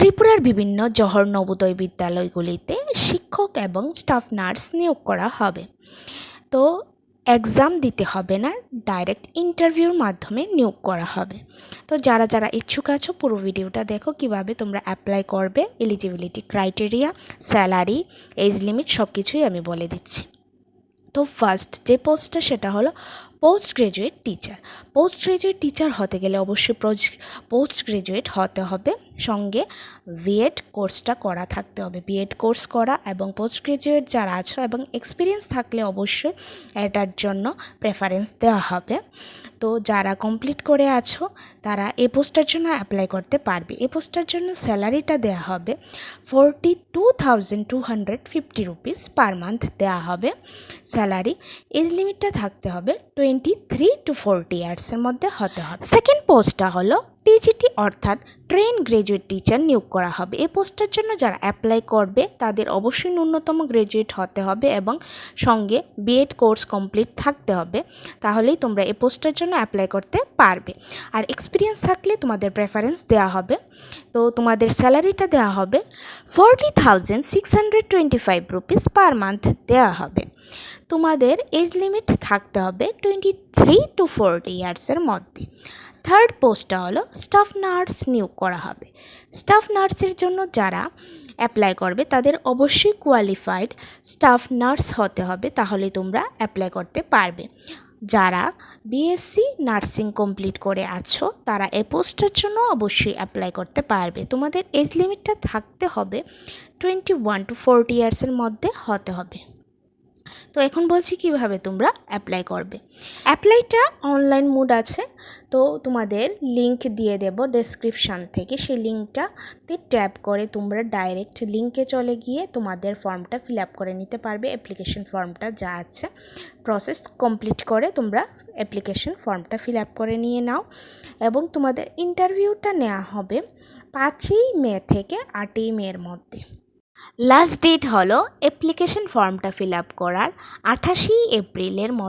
ত্রিপুরার বিভিন্ন জহর নবোদয় বিদ্যালয়গুলিতে শিক্ষক এবং স্টাফ নার্স নিয়োগ করা হবে। তো এক্সাম দিতে হবে না ডাইরেক্ট ইন্টারভিউর মাধ্যমে নিয়োগ করা হবে। তো যারা যারা ইচ্ছুক আছো, পুরো ভিডিওটা দেখো কীভাবে তোমরা অ্যাপ্লাই করবে eligibility criteria salary age limit সব কিছুই আমি বলে দিচ্ছি। তো ফার্স্ট যে পোস্টটা সেটা হলো post graduate teacher post graduate teacher হতে গেলে অবশ্যই পোস্ট গ্রাজুয়েট হতে হবে। সঙ্গে বিএড কোর্সটা করা থাকতে হবে। বিএড কোর্স করা এবং পোস্ট গ্রাজুয়েট যারা আছো এবং এক্সপিরিয়েন্স থাকলে অবশ্যই এটার জন্য প্রেফারেন্স দেওয়া হবে। তো যারা কমপ্লিট করে আছো, তারা এই পোস্টের জন্য অ্যাপ্লাই করতে পারবে। এই পোস্টটার জন্য স্যালারিটা দেওয়া হবে forty two thousand two hundred fifty rupees per month দেওয়া হবে। স্যালারি এজ লিমিটটা থাকতে হবে টোয়েন্টি থ্রি টু ফোরটি ইয়ার্সের মধ্যে হতে হবে। সেকেন্ড পোস্টটা হলো টিজিটি অর্থাৎ ট্রেন গ্রাজুয়েট টিচার নিয়োগ করা হবে। এই পোস্টের জন্য যারা অ্যাপ্লাই করবে, তাদের অবশ্যই ন্যূনতম গ্রাজুয়েট হতে হবে এবং সঙ্গে বিএড কোর্স কমপ্লিট থাকতে হবে। তাহলেই তোমরা এই পোস্টের জন্য অ্যাপ্লাই করতে পারবে। আর এক্সপিরিয়েন্স থাকলে তোমাদের প্রেফারেন্স দেওয়া হবে। তো তোমাদের স্যালারিটা দেওয়া হবে forty thousand six hundred twenty five rupees per month দেওয়া হবে। তোমাদের এজ লিমিট থাকতে হবে টোয়েন্টি থ্রি টু ফোরটি ইয়ার্সের মধ্যে। থার্ড পোস্টটা হলো স্টাফ নার্স নিয়োগ করা হবে। স্টাফ নার্সের জন্য যারা অ্যাপ্লাই করবে তাদের অবশ্যই কোয়ালিফাইড স্টাফ নার্স হতে হবে, তাহলে তোমরা অ্যাপ্লাই করতে পারবে। যারা বিএসসি নার্সিং কমপ্লিট করে আছো, তারা এ পোস্টের জন্য অবশ্যই অ্যাপ্লাই করতে পারবে। তোমাদের এজ লিমিটটা থাকতে হবে টোয়েন্টি ওয়ান টু ফোরটি ইয়ার্সের মধ্যে হতে হবে। তো এখন বলছি কীভাবে তোমরা অ্যাপ্লাই করবে। অ্যাপ্লাইটা অনলাইন মোড আছে, তো তোমাদের লিংক দিয়ে দেব ডেসক্রিপশান থেকে। সেই লিঙ্কটাতে ট্যাপ করে তোমরা ডাইরেক্ট লিঙ্কে চলে গিয়ে তোমাদের ফর্মটা ফিল আপ করে নিতে পারবে। অ্যাপ্লিকেশন ফর্মটা যা আছে প্রসেস কমপ্লিট করে তোমরা অ্যাপ্লিকেশন ফর্মটা ফিল আপ করে নিয়ে নাও। এবং তোমাদের ইন্টারভিউটা নেওয়া হবে পাঁচই মে থেকে আটই মের মধ্যে। লাস্ট ডেট হলো অ্যাপ্লিকেশন ফর্মটা ফিল আপ করার আঠাশি এপ্রিলের মধ্যে